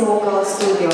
Local Studio.